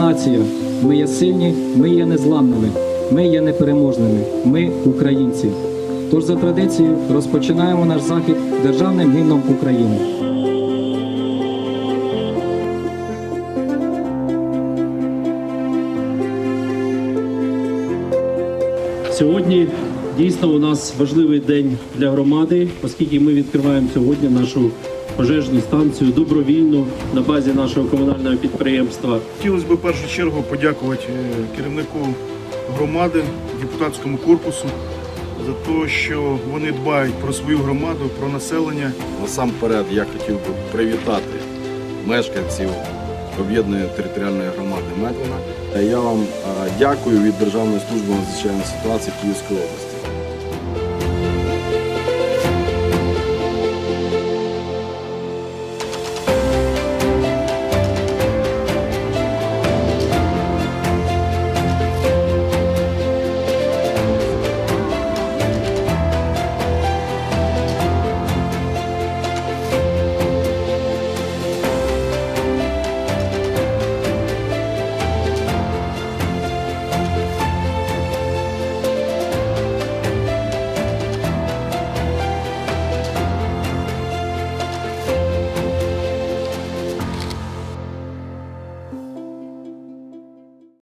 нація. Ми є сильні, ми є незламними, ми є непереможними. Ми українці. Тож за традицією розпочинаємо наш захід державним гімном України. Сьогодні дійсно у нас важливий день для громади, оскільки ми відкриваємо сьогодні нашу пожежну станцію добровільну на базі нашого комунального підприємства. Хотілося б в першу чергу подякувати е, керівнику громади, депутатському корпусу за те, що вони дбають про свою громаду, про населення. Насамперед я хотів би привітати мешканців об'єднаної територіальної громади Медвина. Я вам е, дякую від Державної служби надзвичайних ситуацій Київської області.